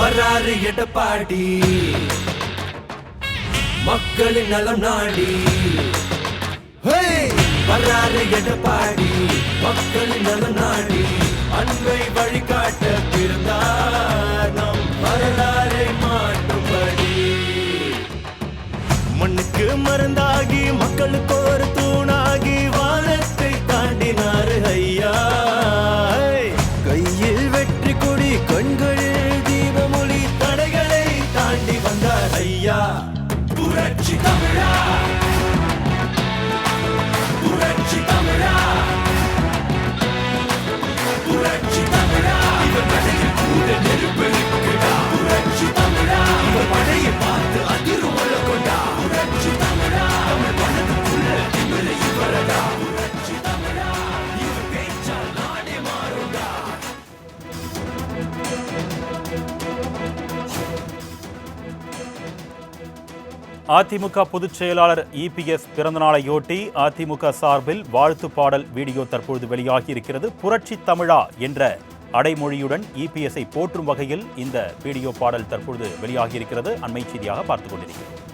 வர்றாரு எடப்பாடி. மக்களின் நலம் நாடி! வர்றாரு எடப்பாடி மக்களின் நலம் நாடி. அன்பை வழிகாட்ட பிறந்தார் நம் வரலாறை மாற்றும்படி. மண்ணுக்கு மருந்தாகி மக்களுக்கு ஒரு தூணாகி ஐயா புரட்சி தமிழா. அதிமுக பொதுச் செயலாளர் இபிஎஸ் பிறந்தநாளையொட்டி அதிமுக சார்பில் வாழ்த்து பாடல் வீடியோ தற்பொழுது வெளியாகி இருக்கிறது புரட்சி தமிழா என்ற அடைமொழியுடன் இபிஎஸ்ஐ போற்றும் வகையில் இந்த வீடியோ பாடல் தற்பொழுது வெளியாகி இருக்கிறது அண்மை செய்தியாக பார்த்துக் கொண்டிருக்கிறோம்.